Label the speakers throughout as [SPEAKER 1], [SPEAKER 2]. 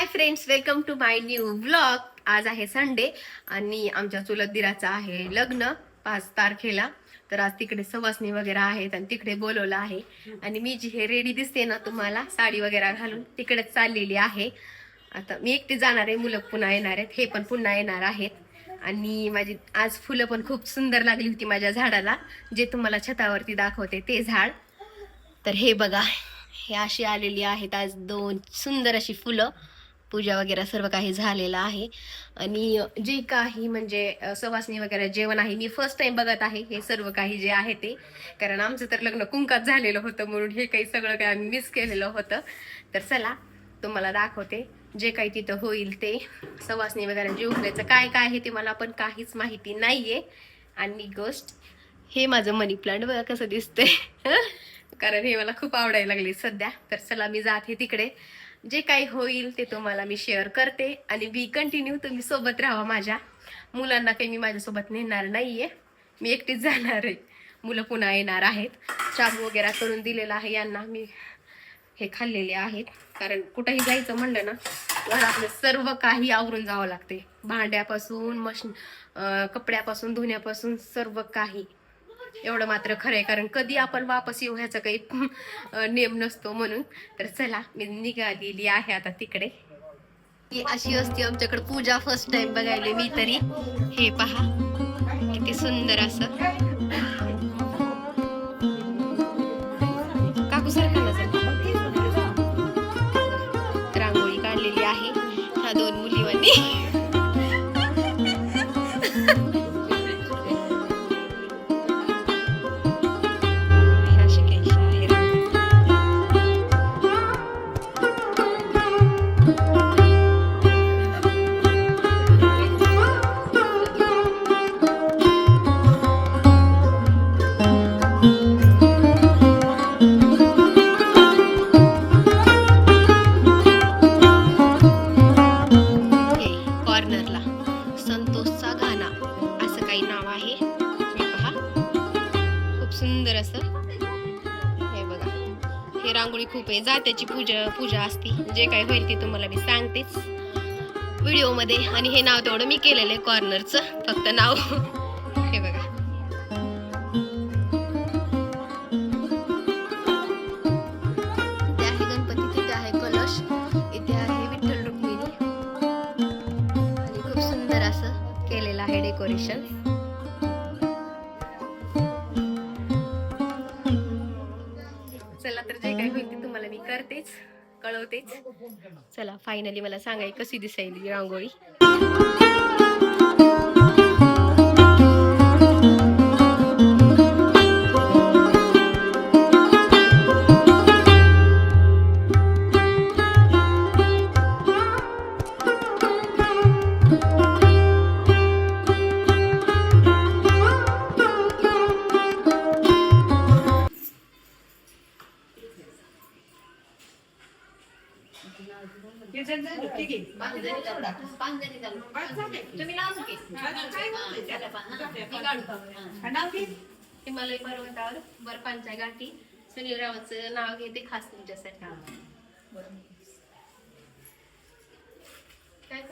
[SPEAKER 1] Hi friends welcome to my new blog आज आहे Sunday आणि आमच्या चुलत दिराचं आहे लग्न पाच तारखेला. तर आज तिकडे सवासणी वगैरे आहेत आणि तिकडे बोलवलं आहे. आणि मी जी हे रेडी दिसते ना तुम्हाला साडी वगैरे घालून तिकडेच चाललेली आहे. आता मी एकटी जाणार आहे मुलं पुन्हा येणार आहेत हे पण पुन्हा येणार आहेत. आणि माझी आज फुलं पण खूप सुंदर लागली होती माझ्या झाडाला जे तुम्हाला छतावरती दाखवते ते झाड. तर हे बघा हे अशी आलेली आहेत आज दोन सुंदर अशी फुलं. पूजा वगैरे सर्व काही झालेलं आहे. आणि जे काही म्हणजे अ, सवासणी वगैरे जेवण आहे मी फर्स्ट टाइम बघत आहे. हे सर्व काही जे आहे ते. कारण आमचं तर लग्न कुंकात झालेलं होतं म्हणून हे काही सगळं काही आम्ही मिस केलेलं होतं. तर चला तुम्हाला दाखवते जे काही तिथं होईल ते. सवासणी वगैरे जेवण्याचं काय काय आहे ते मला पण काहीच माहिती नाहीये. आणि गोष्ट हे माझं मनी प्लांट बघा कसं दिसतंय. कारण हे मला खूप आवडायला लागले सध्या. तर चला मी जाते तिकडे. जे काही होईल ते तुम्हाला मी शेअर करते आणि बी कंटिन्यू तुम्ही सोबत राहा माझ्या. मुलांना काही मी माझ्यासोबत नेणार नाही आहे मी एकटीच जाणार आहे. मुलं पुन्हा येणार आहेत. चाबू वगैरे करून दिलेला आहे यांना. मी हे खाल्लेले आहेत. कारण कुठंही जायचं म्हणलं ना तर आपलं सर्व काही आवरून जावं लागते. भांड्यापासून मशीन कपड्यापासून धुण्यापासून सर्व काही. एवढं मात्र खरं आहे. कारण कधी आपण वापस येऊ ह्याचा काही नेम नियम नसतो म्हणून. तर चला मी निघालेली आहे आता तिकडे. ही अशी असते आमच्याकडे पूजा फर्स्ट टाइम बघायला मी तरी. हे पहा किती सुंदर असं. काकू सर रांगोळी काढलेली आहे ह्या दोन मुलीवानी. सुंदर असं. हे बघा. हे रांगोळी खूप आहे. जात्याची पूजा पूजा असती. जे काय होईल ते तुम्हाला मी सांगतेच. व्हिडिओमध्ये. आणि हे नाव तेवढं मी केलेलं आहे कॉर्नरचं. फक्त नाव. हे बघा. इथे तुम्हाला मी करतेच कळवतेच. चला फायनली मला सांगाय कशी दिसायली रांगोळी? हिमालय पर्वतावर बर्फांच्या गाठी. सुनीलरावांचं नाव घेते खास तुमच्यासाठी. काय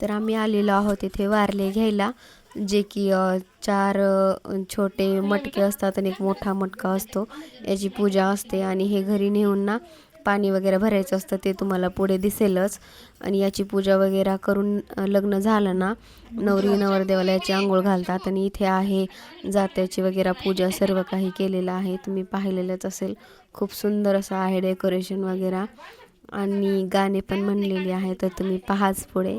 [SPEAKER 1] तर आम्ही आलेलो आहोत इथे वारले घ्यायला. जे की चार छोटे मटके असतात आणि एक मोठा मटका असतो. याची पूजा असते आणि हे घरी नेऊन ना पाणी वगैरे भरायचं असतं ते तुम्हाला पुढे दिसेलच. आणि याची पूजा वगैरे करून लग्न झालं ना नवरी नवरदेवाला याची आंघोळ घालतात आणि इथे आहे जात्याची वगैरे पूजा सर्व काही केलेलं आहे. तुम्ही पाहिलेलंच असेल. खूप सुंदर असं आहे डेकोरेशन वगैरे. आणि गाणे पण म्हणलेली आहे तर तुम्ही पहाच पुढे.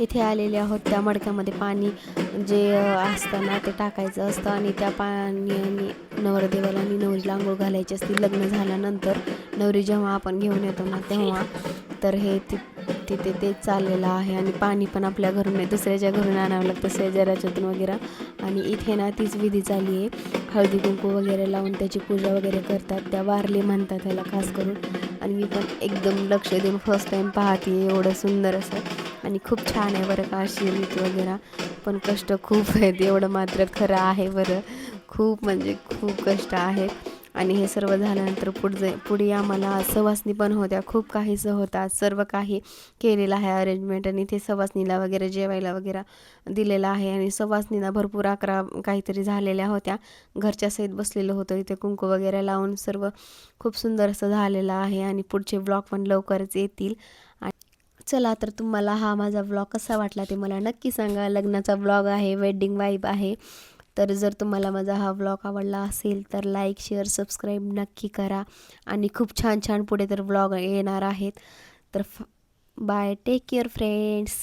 [SPEAKER 1] इथे आलेले आहोत. त्या मडक्यामध्ये पाणी जे असतं ना ते टाकायचं असतं आणि त्या पाण्याने नवरदेवाला आणि नवरीला आंघोळ घालायची असते. लग्न झाल्यानंतर नवरी जेव्हा आपण घेऊन येतो ना तेव्हा तर हे ति तिथे ते चाललेलं आहे आणि पाणी पण आपल्या घरून नाही दुसऱ्याच्या घरून आणावं लागतं शेजाऱ्याच्यातून वगैरे. आणि इथे ना तीच विधी चालली आहे. हळदी कुंकू वगैरे लावून त्याची पूजा वगैरे करतात. त्या वारली म्हणतात त्याला खास करून. आणि मी पण एकदम लक्ष देऊन फर्स्ट टाईम पाहते एवढं सुंदर असं. आणि खूप छान आहे बरं का अशी रीत वगैरे. पण कष्ट खूप आहेत एवढं मात्र खरं आहे बरं. खूप म्हणजे खूप कष्ट आहे. आणि हे सर्व झाल्यानंतर पुढे पुढे आम्हाला सवासणी पण होत्या. खूप काहीचं होतात सर्व काही केलेलं आहे अरेंजमेंट आणि ते सवासणीला वगैरे जेवायला वगैरे दिलेलं आहे. आणि सवासणीला भरपूर अकरा काहीतरी झालेल्या होत्या. घरच्या सहित बसलेलं होतं. इथे कुंकू वगैरे लावून सर्व खूप सुंदर असं झालेलं आहे. आणि पुढचे ब्लॉग पण लवकरच येतील. आणि चला तर तुम्हाला हा माझा ब्लॉग कसा वाटला ते मला नक्की सांगा. लग्नाचा ब्लॉग आहे वेडिंग वाईब आहे. तर जर तुम्हाला माझा हा ब्लॉग आवडला असेल तर लाईक शेअर सबस्क्राईब नक्की करा. आणि खूप छान छान पुढे तर ब्लॉग येणार आहेत. तर बाय टेक केअर फ्रेंड्स